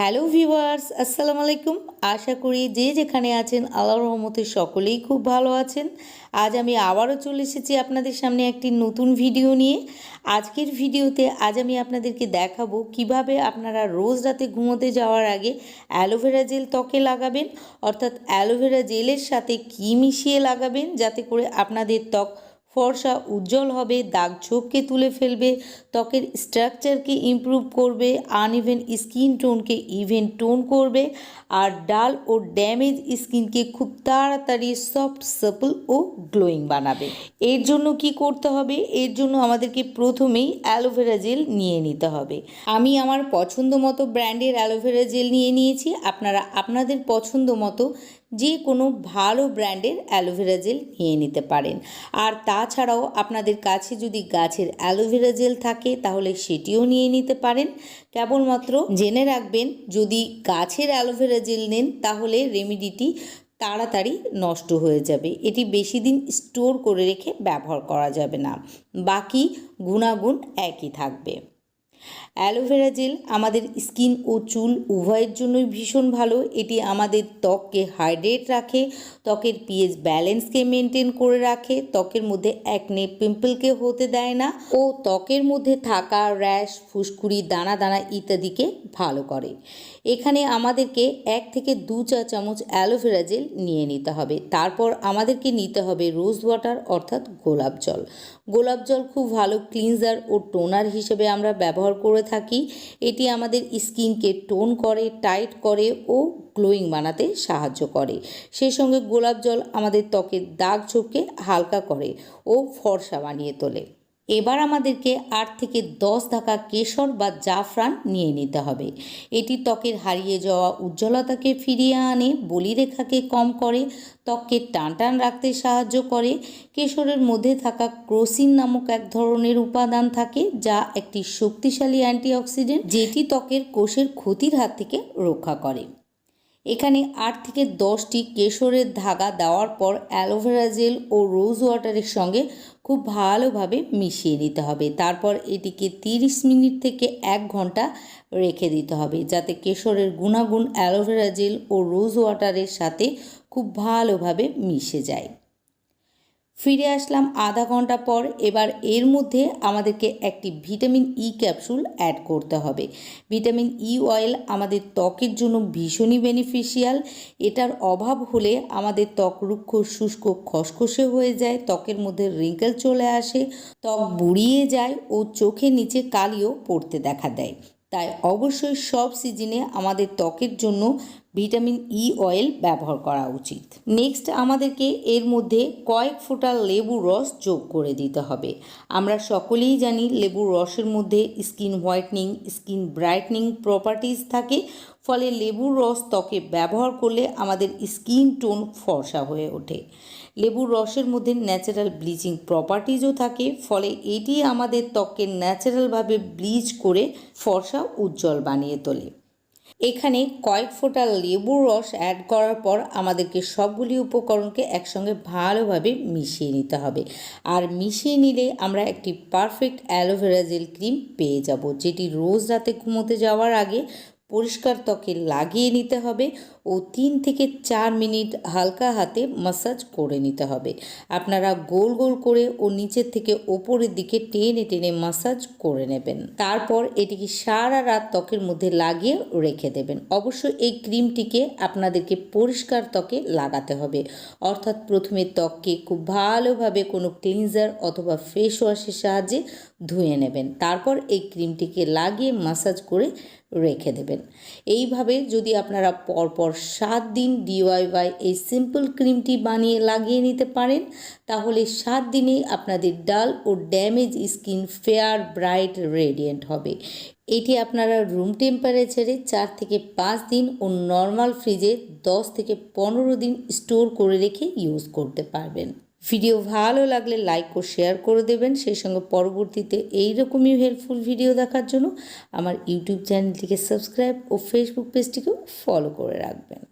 Hello viewers, আসসালামু আলাইকুম। আশা করি যে যেখানে আছেন, আল্লাহর রহমতে সকলেই খুব ভালো আছেন। আজ আমি আবারও চলে এসেছি আপনাদের সামনে একটি নতুন ভিডিও নিয়ে। আজকের ভিডিওতে আজ আমি আপনাদেরকে দেখাবো কীভাবে আপনারা রোজ রাতে ঘুমোতে যাওয়ার আগে অ্যালোভেরা জেল ত্বকে লাগাবেন, অর্থাৎ অ্যালোভেরা জেলের সাথে কী মিশিয়ে লাগাবেন, যাতে করে আপনাদের ত্বক ফর্সা উজ্জ্বল হবে, দাগ ছোপকে তুলে ফেলবে, ত্বকের স্ট্রাকচারকে ইমপ্রুভ করবে আনইভেন স্কিন টোনকে ইভেন টোন করবে, আর ডাল ও ড্যামেজ স্কিনকে খুব তাড়াতাড়ি সফট সাপল ও গ্লোয়িং বানাবে। এর জন্য কি করতে হবে? এর জন্য আমাদেরকে প্রথমেই অ্যালোভেরা জেল নিয়ে নিতে হবে। আমি আমার পছন্দ মতো ব্র্যান্ডের অ্যালোভেরা জেল নিয়ে নিয়েছি। আপনারা আপনাদের পছন্দ মতো যে কোনো ভালো ব্র্যান্ডের অ্যালোভেরা জেল নিয়ে নিতে পারেন। আর তাছাড়াও আপনাদের কাছে যদি গাছের অ্যালোভেরা জেল থাকে, তাহলে সেটিও নিয়ে নিতে পারেন। কেবলমাত্র জেনে রাখবেন, যদি গাছের অ্যালোভেরা জেল নেন, তাহলে রেমিডিটি তাড়াতাড়ি নষ্ট হয়ে যাবে। এটি বেশি দিন স্টোর করে রেখে ব্যবহার করা যাবে না। বাকি গুণাগুণ একই থাকবে। অ্যালোভেরা জেল আমাদের স্কিন ও চুল উভয়ের জন্যই ভীষণ ভালো। এটি আমাদের ত্বককে হাইড্রেট রাখে, ত্বকের পিএইচ ব্যালেন্সকে মেনটেন করে রাখে, ত্বকের মধ্যে একনে পিম্পলকে হতে দেয় না ও ত্বকের মধ্যে থাকা র্যাশ ফুসকুড়ি, দানা দানা ইত্যাদিকে ভালো করে। এখানে আমাদেরকে এক থেকে দু চা চামচ অ্যালোভেরা জেল নিয়ে নিতে হবে। তারপর আমাদেরকে নিতে হবে রোজ ওয়াটার অর্থাৎ গোলাপ জল। গোলাপ জল খুব ভালো ক্লিনজার ও টোনার হিসেবে আমরা ব্যবহার করে থাকি। এটি আমাদের স্কিনকে টোন করে, টাইট করে ও গ্লোয়িং বানাতে সাহায্য করে। সেই সঙ্গে গোলাপ জল আমাদের ত্বকের দাগ ঝোঁকে হালকা করে ও ফর্সা বানিয়ে তোলে। এবার আমাদেরকে আট থেকে দশ ধাকা কেশর বা জাফরান নিয়ে নিতে হবে। এটি ত্বকের হারিয়ে যাওয়া উজ্জ্বলতাকে ফিরিয়ে আনে, বলিরেখাকে কম করে, ত্বককে টান টান রাখতে সাহায্য করে। কেশরের মধ্যে থাকা ক্রোসিন নামক এক ধরনের উপাদান থাকে যা একটি শক্তিশালী অ্যান্টিঅক্সিডেন্ট যেটি ত্বকের কোষের ক্ষতির হাত থেকে রক্ষা করে। এখানে আট থেকে দশটি কেশরের ধাগা দেওয়ার পর অ্যালোভেরা জেল ও রোজ ওয়াটারের সঙ্গে খুব ভালোভাবে মিশিয়ে নিতে হবে। তারপর এটিকে তিরিশ মিনিট থেকে এক ঘণ্টা রেখে দিতে হবে যাতে কেশরের গুণাগুণ অ্যালোভেরা জেল ও রোজ ওয়াটারের সাথে খুব ভালোভাবে মিশে যায়। ফিরে আসলাম আধা ঘণ্টা পর। এবার এর মধ্যে আমাদেরকে একটি ভিটামিন ই ক্যাপসুল অ্যাড করতে হবে। ভিটামিন ই অয়েল আমাদের ত্বকের জন্য ভীষণই বেনিফিশিয়াল এটার অভাব হলে আমাদের ত্বক রুক্ষ, শুষ্ক, খসখসে হয়ে যায়, ত্বকের মধ্যে রিঙ্কেল চলে আসে, ত্বক বুড়িয়ে যায় ও চোখের নিচে কালিও পড়তে দেখা দেয়। তাই অবশ্যই সব সিজনে আমাদের ত্বকের জন্য ভিটামিন ই অয়েল ব্যবহার করা উচিত। নেক্সট আমাদেরকে এর মধ্যে কয়েক ফোঁটা লেবুর রস যোগ করে দিতে হবে। আমরা সকলেই জানি লেবুর রসের মধ্যে skin whitening skin brightening properties থাকে। ফলে লেবুর রস ত্বকে ব্যবহার করলে আমাদের স্কিন টোন ফর্সা হয়ে ওঠে। লেবুর রসের মধ্যে ন্যাচারাল ব্লিচিং প্রপার্টিজও থাকে। ফলে এটি আমাদের ত্বককে ন্যাচারালভাবে ব্লিচ করে ফর্সা উজ্জ্বল বানিয়ে তোলে। এখানে কয়েক ফোঁটা লেবুর রস অ্যাড করার পর আমাদেরকে সবগুলি উপকরণকে একসঙ্গে ভালোভাবে মিশিয়ে নিতে হবে। আর মিশিয়ে নিলে আমরা একটি পারফেক্ট অ্যালোভেরা জেল ক্রিম পেয়ে যাব, যেটি রোজ রাতে ঘুমোতে যাওয়ার আগে পরিষ্কার ত্বকে লাগিয়ে নিতে হবে ও তিন থেকে চার মিনিট হালকা হাতে মাসাজ করে নিতে হবে। আপনারা গোল গোল করে ও নিচের থেকে ওপরের দিকে টেনে টেনে মাসাজ করে নেবেন। তারপর এটিকে সারা রাত ত্বকের মধ্যে লাগিয়ে রেখে দেবেন। অবশ্য এই ক্রিমটিকে আপনাদেরকে পরিষ্কার ত্বকে লাগাতে হবে। অর্থাৎ প্রথমে ত্বককে খুব ভালোভাবে কোনো ক্লিনজার অথবা ফেস ওয়াশের সাহায্যে ধুয়ে নেবেন। তারপর এই ক্রিমটিকে লাগিয়ে মাসাজ করে রেখে দেবেন। এইভাবে যদি আপনারা পরপর সাত দিন ডিওয়াইওয়াই এই সিম্পল ক্রিমটি বানিয়ে লাগিয়ে নিতে পারেন, তাহলে সাত দিনে আপনাদের ডাল ও damage skin fair bright radiant হবে। এটি আপনারা রুম টেম্পারেচারে চার থেকে পাঁচ দিন ও নর্মাল ফ্রিজে দশ থেকে পনেরো দিন স্টোর করে রেখে ইউজ করতে পারবেন। ভিডিও ভালো লাগলে লাইক ও শেয়ার করে দেবেন। সেই সঙ্গে পরবর্তীতে এই রকমই হেল্পফুল ভিডিও দেখার জন্য আমার ইউটিউব চ্যানেলটিকে সাবস্ক্রাইব ও ফেসবুক পেজটিকেও ফলো করে রাখবেন।